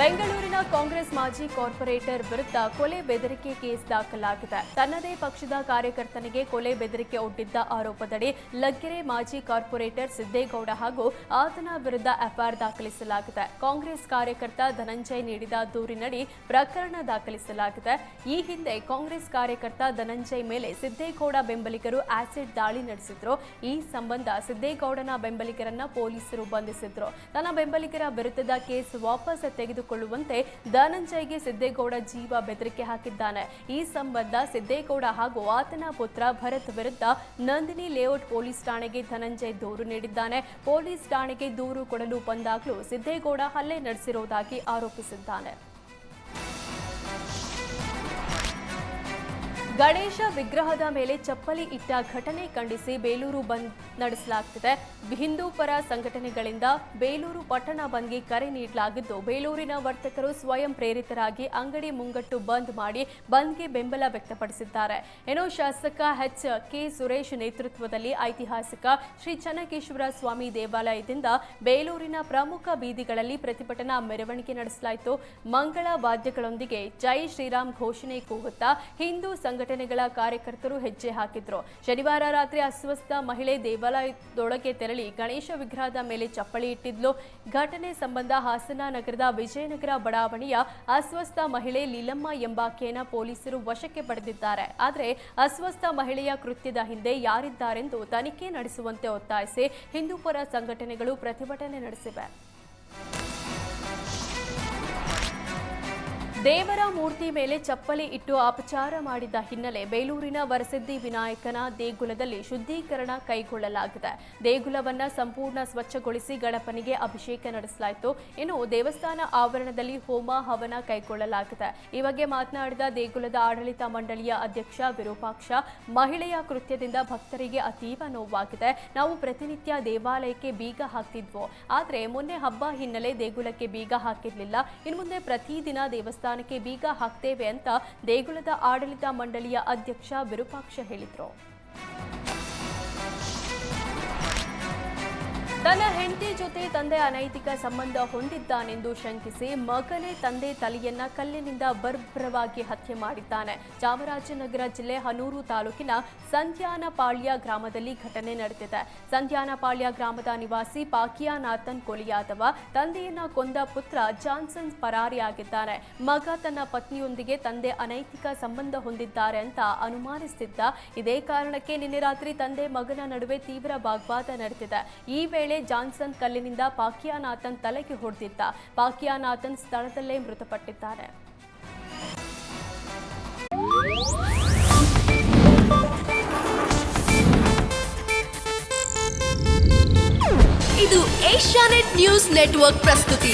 ಬೆಂಗಳೂರಿನ ಕಾಂಗ್ರೆಸ್ ಮಾಜಿ ಕಾರ್ಪೊರೇಟರ್ ವಿರುದ್ಧ ಕೊಲೆ ಬೆದರಿಕೆ ಕೇಸ್ ದಾಖಲಾಗಿದೆ. ತನ್ನದೇ ಪಕ್ಷದ ಕಾರ್ಯಕರ್ತನಿಗೆ ಕೊಲೆ ಬೆದರಿಕೆ ಒಡ್ಡಿದ್ದ ಆರೋಪದಡಿ ಲಗ್ಗೆರೆ ಮಾಜಿ ಕಾರ್ಪೊರೇಟರ್ ಸಿದ್ದೇಗೌಡ ಹಾಗೂ ಆತನ ವಿರುದ್ಧ ಎಫ್ಐಆರ್ ದಾಖಲಿಸಲಾಗಿದೆ. ಕಾಂಗ್ರೆಸ್ ಕಾರ್ಯಕರ್ತ ಧನಂಜಯ್ ನೀಡಿದ ದೂರಿನಡಿ ಪ್ರಕರಣ ದಾಖಲಿಸಲಾಗಿದೆ. ಈ ಹಿಂದೆ ಕಾಂಗ್ರೆಸ್ ಕಾರ್ಯಕರ್ತ ಧನಂಜಯ್ ಮೇಲೆ ಸಿದ್ದೇಗೌಡ ಬೆಂಬಲಿಗರು ಆಸಿಡ್ ದಾಳಿ ನಡೆಸಿದ್ರು. ಈ ಸಂಬಂಧ ಸಿದ್ದೇಗೌಡನ ಬೆಂಬಲಿಗರನ್ನ ಪೊಲೀಸರು ಬಂಧಿಸಿದ್ರು. ತನ್ನ ಬೆಂಬಲಿಗರ ವಿರುದ್ಧದ ಕೇಸ್ ವಾಪಸ್ ತೆಗೆದುಕೊಳ್ಳುವಂತೆ ಧನಂಜಯ್ಗೆ ಸಿದ್ದೇಗೌಡ ಜೀವ ಬೆದರಿಕೆ ಹಾಕಿದ್ದಾನೆ. ಈ ಸಂಬಂಧ ಸಿದ್ದೇಗೌಡ ಹಾಗೂ ಆತನ ಪುತ್ರ ಭರತ್ ವಿರುದ್ಧ ನಂದಿನಿ ಲೇಔಟ್ ಪೊಲೀಸ್ ಠಾಣೆಗೆ ಧನಂಜಯ್ ದೂರು ನೀಡಿದ್ದಾನೆ. ಪೊಲೀಸ್ ಠಾಣೆಗೆ ದೂರು ಕೊಡಲು ಬಂದಾಗಲೂ ಸಿದ್ದೇಗೌಡ ಹಲ್ಲೆ ನಡೆಸಿರುವುದಾಗಿ ಆರೋಪಿಸಿದ್ದಾನೆ. ಗಣೇಶ ವಿಗ್ರಹದ ಮೇಲೆ ಚಪ್ಪಲಿ ಇಟ್ಟ ಘಟನೆ ಖಂಡಿಸಿ ಬೇಲೂರು ಬಂದ್ ನಡೆಸಲಾಗುತ್ತಿದೆ ಹಿಂದೂ ಪರ ಸಂಘಟನೆಗಳಿಂದ ಬೇಲೂರು ಪಟ್ಟಣ ಬಂದ್ಗೆ ಕರೆ ನೀಡಲಾಗಿದ್ದು, ಬೇಲೂರಿನ ವರ್ತಕರು ಸ್ವಯಂ ಪ್ರೇರಿತರಾಗಿ ಅಂಗಡಿ ಮುಂಗಟ್ಟು ಬಂದ್ ಮಾಡಿ ಬಂದ್ಗೆ ಬೆಂಬಲ ವ್ಯಕ್ತಪಡಿಸಿದ್ದಾರೆ. ಏನೋ ಶಾಸಕ ಎಚ್. ಕೆ. ಸುರೇಶ್ ನೇತೃತ್ವದಲ್ಲಿ ಐತಿಹಾಸಿಕ ಶ್ರೀ ಚನ್ನಕೇಶ್ವರ ಸ್ವಾಮಿ ದೇವಾಲಯದಿಂದ ಬೇಲೂರಿನ ಪ್ರಮುಖ ಬೀದಿಗಳಲ್ಲಿ ಪ್ರತಿಭಟನಾ ಮೆರವಣಿಗೆ ನಡೆಸಲಾಯಿತು. ಮಂಗಳ ವಾದ್ಯಗಳೊಂದಿಗೆ ಜೈ ಶ್ರೀರಾಮ್ ಘೋಷಣೆ ಕೂಗುತ್ತಾ ಹಿಂದೂ ಸಂಘಟನೆಗಳ ಕಾರ್ಯಕರ್ತರು ಹೆಜ್ಜೆ ಹಾಕಿದ್ರು. ಶನಿವಾರ ರಾತ್ರಿ ಅಸ್ವಸ್ಥ ಮಹಿಳೆ ದೇವಾಲಯದೊಳಗೆ ತೆರಳಿ ಗಣೇಶ ವಿಗ್ರಹದ ಮೇಲೆ ಚಪ್ಪಳಿ ಇಟ್ಟಿದ್ಲು. ಘಟನೆ ಸಂಬಂಧ ಹಾಸನ ನಗರದ ವಿಜಯನಗರ ಬಡಾವಣೆಯ ಅಸ್ವಸ್ಥ ಮಹಿಳೆ ಲೀಲಮ್ಮ ಎಂಬಾಕೆಯನ್ನ ಪೊಲೀಸರು ವಶಕ್ಕೆ ಪಡೆದಿದ್ದಾರೆ. ಆದರೆ ಅಸ್ವಸ್ಥ ಮಹಿಳೆಯ ಕೃತ್ಯದ ಹಿಂದೆ ಯಾರಿದ್ದಾರೆಂದು ತನಿಖೆ ನಡೆಸುವಂತೆ ಒತ್ತಾಯಿಸಿ ಹಿಂದೂಪರ ಸಂಘಟನೆಗಳು ಪ್ರತಿಭಟನೆ ನಡೆಸಿವೆ. ದೇವರ ಮೂರ್ತಿ ಮೇಲೆ ಚಪ್ಪಲಿ ಇಟ್ಟು ಅಪಚಾರ ಮಾಡಿದ ಹಿನ್ನೆಲೆ ಬೇಲೂರಿನ ವರಸಿದ್ದಿ ವಿನಾಯಕನ ದೇಗುಲದಲ್ಲಿ ಶುದ್ಧೀಕರಣ ಕೈಗೊಳ್ಳಲಾಗಿದೆ. ದೇಗುಲವನ್ನ ಸಂಪೂರ್ಣ ಸ್ವಚ್ಛಗೊಳಿಸಿ ಗಣಪನಿಗೆ ಅಭಿಷೇಕ ನಡೆಸಲಾಯಿತು. ಇನ್ನು ದೇವಸ್ಥಾನ ಆವರಣದಲ್ಲಿ ಹೋಮ, ಹವನ ಕೈಗೊಳ್ಳಲಾಗಿದೆ. ಈ ಬಗ್ಗೆ ಮಾತನಾಡಿದ ದೇಗುಲದ ಆಡಳಿತ ಮಂಡಳಿಯ ಅಧ್ಯಕ್ಷ ವಿರೂಪಾಕ್ಷ, ಮಹಿಳೆಯ ಕೃತ್ಯದಿಂದ ಭಕ್ತರಿಗೆ ಅತೀವ ನೋವಾಗಿದೆ. ನಾವು ಪ್ರತಿನಿತ್ಯ ದೇವಾಲಯಕ್ಕೆ ಬೀಗ ಹಾಕ್ತಿದ್ವು. ಆದರೆ ಮೊನ್ನೆ ಹಬ್ಬ ಹಿನ್ನೆಲೆ ದೇಗುಲಕ್ಕೆ ಬೀಗ ಹಾಕಿರ್ಲಿಲ್ಲ. ಇನ್ನು ಮುಂದೆ ಪ್ರತಿದಿನ ದೇವಸ್ಥಾನಕ್ಕೆ ಬೀಗ ಹಾಕ್ತೇವೆ ಅಂತ ದೇಗುಲದ ಆಡಳಿತ ಮಂಡಳಿಯ ಅಧ್ಯಕ್ಷ ವಿರೂಪಾಕ್ಷ ಹೇಳಿದ್ರು. ತನ್ನ ಹೆಂಡತಿ ಜೊತೆ ತಂದೆ ಅನೈತಿಕ ಸಂಬಂಧ ಹೊಂದಿದ್ದಾನೆಂದು ಶಂಕಿಸಿ ಮಗನೇ ತಂದೆ ತಲೆಯನ್ನ ಕಲ್ಲಿನಿಂದ ಬರ್ಬರವಾಗಿ ಹತ್ಯೆ ಮಾಡಿದ್ದಾನೆ. ಚಾಮರಾಜನಗರ ಜಿಲ್ಲೆ ಹನೂರು ತಾಲೂಕಿನ ಸಂಧ್ಯಾನಪಾಳ್ಯ ಗ್ರಾಮದಲ್ಲಿ ಘಟನೆ ನಡೆದಿದೆ. ಸಂಧ್ಯಾನಪಾಳ್ಯ ಗ್ರಾಮದ ನಿವಾಸಿ ಪಾಕಿಯಾನಾಥನ್ ಕೊಲಿಯಾದವ ತಂದೆಯನ್ನ ಕೊಂದ ಪುತ್ರ ಜಾನ್ಸನ್ ಪರಾರಿಯಾಗಿದ್ದಾನೆ ಮಗ ತನ್ನ ಪತ್ನಿಯೊಂದಿಗೆ ತಂದೆ ಅನೈತಿಕ ಸಂಬಂಧ ಹೊಂದಿದ್ದಾರೆ ಅಂತ ಅನುಮಾನಿಸುತ್ತಿದ್ದ ಇದೇ ಕಾರಣಕ್ಕೆ ನಿನ್ನೆ ರಾತ್ರಿ ತಂದೆ ಮಗನ ನಡುವೆ ತೀವ್ರ ವಾಗ್ವಾದ ನಡೆದಿದೆ. ಈ ವೇಳೆ ಜಾನ್ಸನ್ ಕಲ್ಲಿನಿಂದ ಪಾಕಿಯಾನಾಥನ್ ತಲೆಗೆ ಹೊಡೆದಿದ್ದ. ಪಾಕಿಯಾನಾಥನ್ ಸ್ಥಳದಲ್ಲೇ ಮೃತಪಟ್ಟಿದ್ದಾರೆ. ಇದು ಏಷ್ಯಾನೆಟ್ ನ್ಯೂಸ್ ನೆಟ್ವರ್ಕ್ ಪ್ರಸ್ತುತಿ.